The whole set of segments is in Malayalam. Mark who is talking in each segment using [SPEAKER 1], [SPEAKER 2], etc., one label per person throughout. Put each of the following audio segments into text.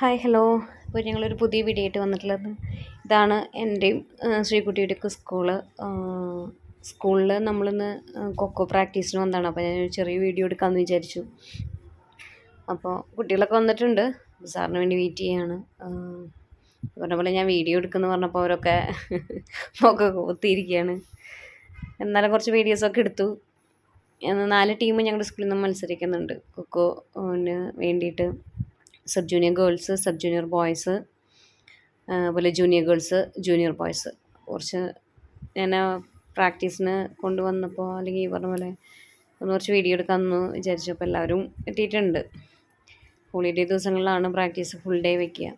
[SPEAKER 1] Hi hello. ഇപ്പോൾ ഞങ്ങളൊരു പുതിയ വീഡിയോ ആയിട്ട് വന്നിട്ടുള്ളത്. ഇതാണ് എന്റെയും ശ്രീകുട്ടിയുടെയൊക്കെ സ്കൂൾ. സ്കൂളിൽ നമ്മളിന്ന് കൊക്കോ പ്രാക്ടീസിന് വന്നതാണ്. അപ്പോൾ ഞാനൊരു ചെറിയ വീഡിയോ എടുക്കാമെന്ന് വിചാരിച്ചു. അപ്പോൾ കുട്ടികളൊക്കെ വന്നിട്ടുണ്ട്. സാറിന് വേണ്ടി വെയിറ്റ് ചെയ്യാണ്. പറഞ്ഞ പോലെ ഞാൻ വീഡിയോ എടുക്കുമെന്ന് പറഞ്ഞപ്പോൾ അവരൊക്കെ ഒക്കെ കൊത്തിയിരിക്കുകയാണ്. എന്നാലും കുറച്ച് വീഡിയോസൊക്കെ എടുത്തു. നാല് ടീം ഞങ്ങളുടെ സ്കൂളിൽ നിന്ന് മത്സരിക്കുന്നുണ്ട്. കൊക്കോന് വേണ്ടിയിട്ട്. Sub junior girls sub junior boys അതുപോലെ ജൂനിയർ ഗേൾസ് ജൂനിയർ ബോയ്സ് കുറച്ച് ഞാൻ പ്രാക്ടീസിന് കൊണ്ടുവന്നപ്പോൾ അല്ലെങ്കിൽ ഈ പറഞ്ഞ പോലെ ഒന്ന് കുറച്ച് വീഡിയോ എടുക്കാമെന്ന് വിചാരിച്ചപ്പോൾ എല്ലാവരും എത്തിയിട്ടുണ്ട്. ഹോളിഡേ ദിവസങ്ങളിലാണ് പ്രാക്ടീസ് ഫുൾ ഡേ വയ്ക്കുക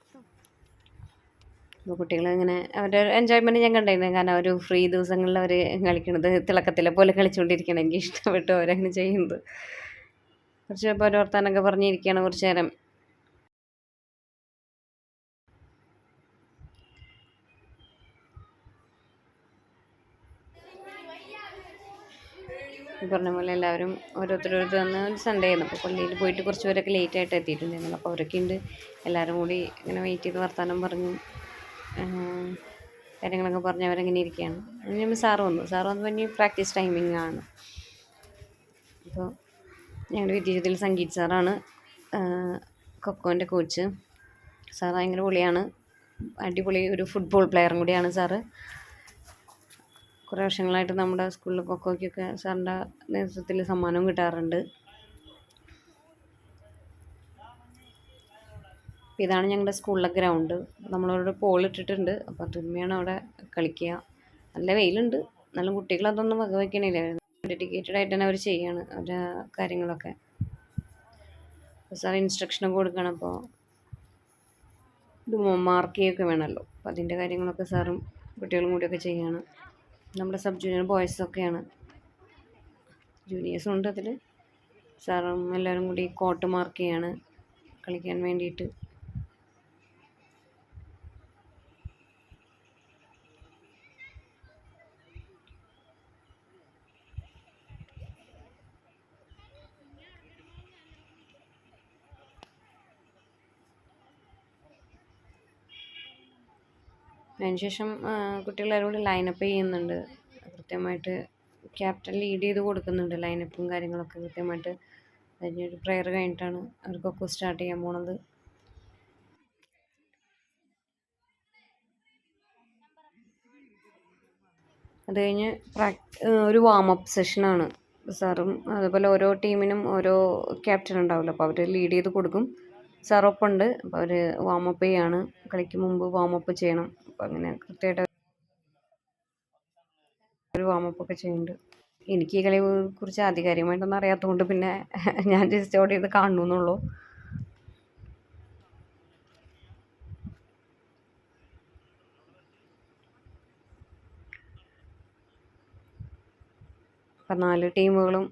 [SPEAKER 1] അപ്പോൾ കുട്ടികൾ ഇങ്ങനെ അവരുടെ എൻജോയ്മെന്റ് ഞാൻ കണ്ടായിരുന്നു. കാരണം അവർ ഫ്രീ ദിവസങ്ങളിൽ അവർ കളിക്കുന്നത് തിളക്കത്തിലെ പോലെ കളിച്ചുകൊണ്ടിരിക്കണം എനിക്ക് ഇഷ്ടപ്പെട്ടു അവരങ്ങനെ ചെയ്യുന്നത്. കുറച്ച് അപ്പോൾ ഒരു വർത്താനൊക്കെ പറഞ്ഞിരിക്കുകയാണ് കുറച്ച് നേരം. ഈ പറഞ്ഞ പോലെ എല്ലാവരും ഓരോരുത്തരോരുത്തർ വന്ന് സൺഡേ ആയിരുന്നു. അപ്പോൾ പള്ളിയിൽ പോയിട്ട് കുറച്ച് പേരൊക്കെ ലേറ്റ് ആയിട്ട് എത്തിയിട്ടുണ്ടായിരുന്നു. അപ്പോൾ അവരൊക്കെ ഉണ്ട് എല്ലാവരും കൂടി ഇങ്ങനെ വെയിറ്റ് ചെയ്ത് വർത്തമാനം പറഞ്ഞു കാര്യങ്ങളൊക്കെ പറഞ്ഞ് അവരങ്ങനെ ഇരിക്കുകയാണ്. അതിന് സാറ് വന്നു. സാറ് വന്നു പറഞ്ഞ് പ്രാക്ടീസ് ടൈമിംഗ് ആണ്. അപ്പോൾ ഞങ്ങളുടെ വിദ്യാർത്ഥിയിൽ സംഗീത് സാറാണ് കൊക്കോന്റെ കോച്ച് സാർ ഭയങ്കര പൊളിയാണ്. അടിപൊളി ഒരു ഫുട്ബോൾ പ്ലെയറും കൂടിയാണ് സാറ്. കുറേ വർഷങ്ങളായിട്ട് നമ്മുടെ സ്കൂളിൽ കൊക്കോയ്ക്കൊക്കെ സാറിന്റെ നേതൃത്വത്തിൽ സമ്മാനവും കിട്ടാറുണ്ട്. ഇതാണ് ഞങ്ങളുടെ സ്കൂളിലെ ഗ്രൗണ്ട്. നമ്മളവിടെ പോൾ ഇട്ടിട്ടുണ്ട്. അപ്പോൾ തുമ്മിയാണ് അവിടെ കളിക്കുക. നല്ല വെയിലുണ്ട്. നല്ല കുട്ടികൾ അതൊന്നും വകവയ്ക്കണില്ല ഡെഡിക്കേറ്റഡ് ആയിട്ട് തന്നെ അവർ ചെയ്യാണ് അവരുടെ കാര്യങ്ങളൊക്കെ. സാർ ഇൻസ്ട്രക്ഷനൊക്കെ കൊടുക്കണം. അപ്പോൾ ഇത് മാർക്ക് ചെയ്യുകയൊക്കെ വേണമല്ലോ. അപ്പോൾ അതിന്റെ കാര്യങ്ങളൊക്കെ സാറും കുട്ടികളും കൂടിയൊക്കെ ചെയ്യാണ് നമ്മുടെ സബ് ജൂനിയർ ബോയ്സൊക്കെയാണ്. ജൂനിയേഴ്സും ഉണ്ട് അതിൽ സാറും എല്ലാവരും കൂടി കോട്ട് മാർക്ക് ചെയ്യാണ് കളിക്കാൻ വേണ്ടിയിട്ട്. അതിനുശേഷം കുട്ടികളെല്ലാവരും കൂടി ലൈനപ്പ് ചെയ്യുന്നുണ്ട്. കൃത്യമായിട്ട് ക്യാപ്റ്റൻ ലീഡ് ചെയ്ത് കൊടുക്കുന്നുണ്ട്. ലൈനപ്പും കാര്യങ്ങളൊക്കെ കൃത്യമായിട്ട്. കഴിഞ്ഞൊരു പ്രെയർ കഴിഞ്ഞിട്ടാണ് അവർക്കൊക്കെ സ്റ്റാർട്ട് ചെയ്യാൻ പോണത്. അത് കഴിഞ്ഞ് ഒരു വാമപ്പ് സെഷനാണ് സാറും അതുപോലെ ഓരോ ടീമിനും ഓരോ ക്യാപ്റ്റൻ ഉണ്ടാവില്ല അപ്പോൾ അവർ ലീഡ് ചെയ്ത് കൊടുക്കും. സാറൊപ്പുണ്ട് അപ്പോൾ അവർ വാമപ്പ് ചെയ്യാണ്. കളിക്ക് മുമ്പ് വാമപ്പ് ചെയ്യണം. അപ്പോൾ അങ്ങനെ കൃത്യമായിട്ട് ഒരു വാമപ്പ് ഒക്കെ ചെയ്യുന്നുണ്ട് എനിക്ക് ഈ കളിയെ കുറിച്ച് ആധികാരികമായിട്ടൊന്നും അറിയാത്തതുകൊണ്ട് പിന്നെ ഞാൻ ജസ്റ്റ് അവിടെ ഇത് കാണുന്നു എന്നുള്ളൂ. അപ്പം നാല് ടീമുകളും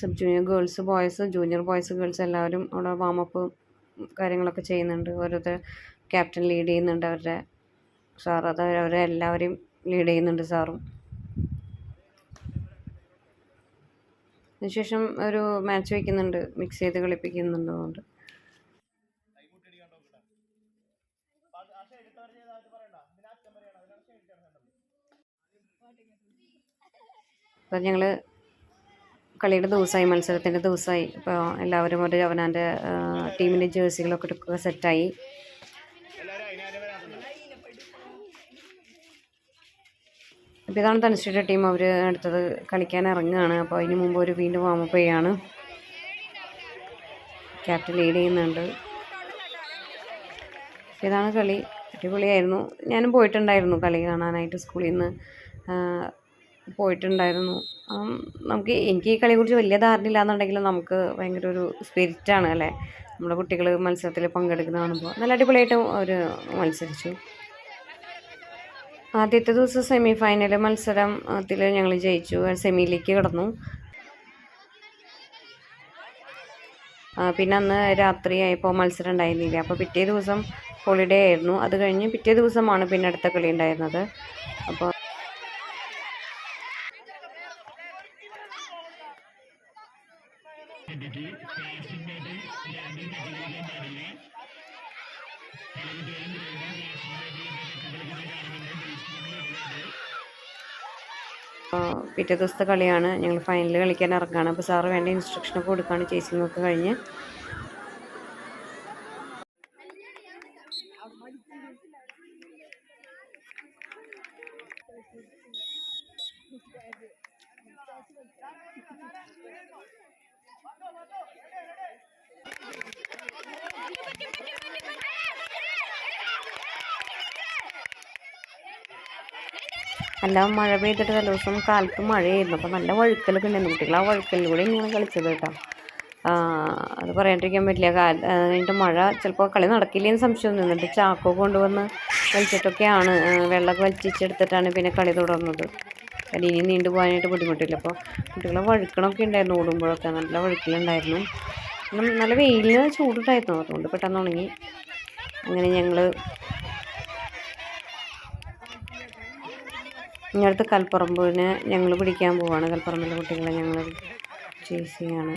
[SPEAKER 1] sub junior girls boys junior boys girls എല്ലാവരും അവിടെ വാമപ്പ് കാര്യങ്ങളൊക്കെ ചെയ്യുന്നുണ്ട്. ഓരോരുത്തർ ക്യാപ്റ്റൻ ലീഡ് ചെയ്യുന്നുണ്ട് അവരുടെ സാർ അത് അവരെ എല്ലാവരെയും ലീഡ് ചെയ്യുന്നുണ്ട് സാറും. അതിനുശേഷം ഒരു മാച്ച് വയ്ക്കുന്നുണ്ട് മിക്സ് ചെയ്ത് കളിപ്പിക്കുന്നുണ്ട് അതുകൊണ്ട്. അപ്പം ഞങ്ങൾ കളിയുടെ ദിവസമായി മത്സരത്തിന്റെ ദിവസമായി. ഇപ്പോൾ എല്ലാവരും ഒരു അവനാന്റെ ടീമിന്റെ ജേഴ്സികളൊക്കെ എടുക്കുക സെറ്റായി അപ്പോൾ ഇതാണ് തനുശ്രീയുടെ ടീം അവർ അടുത്തത് കളിക്കാൻ ഇറങ്ങുകയാണ്. അപ്പോൾ അതിന് മുമ്പ് ഒരു വീണ്ടും വാമപ്പ് ചെയ്യാണ്. ക്യാപ്റ്റൻ ലീഡ് ചെയ്യുന്നുണ്ട്. ഇതാണ് കളി. അടിപൊളിയായിരുന്നു. ഞാനും പോയിട്ടുണ്ടായിരുന്നു കളി കാണാനായിട്ട് സ്കൂളിൽ നിന്ന്. പോയിട്ടുണ്ടായിരുന്നു. നമുക്ക് എനിക്ക് ഈ കളിയെക്കുറിച്ച് വലിയ ധാരണ ഇല്ലാന്നുണ്ടെങ്കിലും നമുക്ക് ഭയങ്കര ഒരു സ്പിരിറ്റാണ് അല്ലേ? നമ്മുടെ കുട്ടികൾ മത്സരത്തിൽ പങ്കെടുക്കുന്ന കാണുമ്പോൾ. നല്ല അടിപൊളിയായിട്ട് അവർ മത്സരിച്ചു. ആദ്യത്തെ ദിവസം സെമി ഫൈനൽ മത്സരത്തിൽ ഞങ്ങൾ ജയിച്ചു. സെമിയിലേക്ക് കടന്നു. പിന്നെ അന്ന് രാത്രിയായപ്പോൾ മത്സരം ഉണ്ടായിരുന്നില്ല. അപ്പോൾ പിറ്റേ ദിവസം ഹോളിഡേ ആയിരുന്നു. അത് കഴിഞ്ഞ് പിറ്റേ ദിവസമാണ് പിന്നെ അടുത്ത കളി ഉണ്ടായിരുന്നത്. അപ്പോൾ ആ, പിറ്റേ ദിവസത്തെ കളിയാണ്. ഞങ്ങൾ ഫൈനൽ കളിക്കാൻ ഇറങ്ങുകയാണ് അപ്പോൾ സാറ് വേണ്ട ഇൻസ്ട്രക്ഷനൊക്കെ കൊടുക്കുകയാണ് ഒക്കെ കഴിഞ്ഞ്. നല്ല മഴ പെയ്തിട്ട് തലേ ദിവസം കാലത്ത് മഴയായിരുന്നു. അപ്പോൾ നല്ല വഴുക്കലൊക്കെ ഉണ്ടായിരുന്നു. കുട്ടികൾ ആ വഴുക്കലിലൂടെ ഇങ്ങനെ കളിച്ചത് കേട്ടോ. അത് പറയാണ്ടിരിക്കാൻ പറ്റില്ല. കാല ആ, മഴ ചിലപ്പോൾ കളി നടക്കില്ലെന്ന് സംശയം എന്നിട്ട് ചാക്കോ കൊണ്ടുവന്ന് വലിച്ചിട്ടൊക്കെയാണ് വെള്ളമൊക്കെ വലിച്ചെടുത്തിട്ടാണ് പിന്നെ കളി തുടർന്നത്. കളി ഇനി നീണ്ടു പോകാനായിട്ട് ബുദ്ധിമുട്ടില്ല. അപ്പോൾ കുട്ടികളെ വഴുക്കണമൊക്കെ ഉണ്ടായിരുന്നു ഓടുമ്പോഴൊക്കെ. നല്ല വഴുക്കലുണ്ടായിരുന്നു. നല്ല വെയിലിന് ചൂടുണ്ടായിരുന്നു അതുകൊണ്ട് പെട്ടെന്ന് ഉണങ്ങി. അങ്ങനെ ഞങ്ങൾ ഇനി കൽപ്പറമ്പിനെ ഞങ്ങൾ പിടിക്കാൻ പോവാണ്. കൽപ്പറമ്പിലെ കുട്ടികളെ ഞങ്ങൾ ചേസ് ചെയ്യാണ്.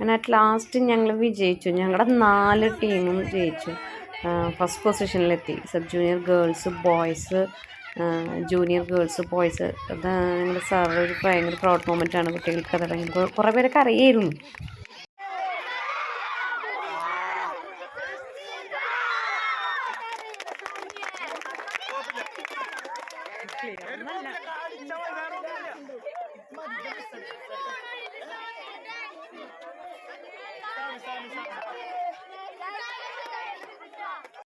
[SPEAKER 1] അങ്ങനെ അറ്റ് ലാസ്റ്റ് ഞങ്ങൾ വിജയിച്ചു. ഞങ്ങളുടെ നാല് ടീമും ജയിച്ചു. First പൊസിഷനിലെത്തി sub junior girls boys junior girls boys അത് ഞങ്ങളുടെ സാർ ഒരു ഭയങ്കര പ്രൗഡ് മൊമെന്റ് ആണ് കുട്ടികൾക്ക് അത് ഭയങ്കര കുറേ പേരൊക്കെ അറിയായിരുന്നു.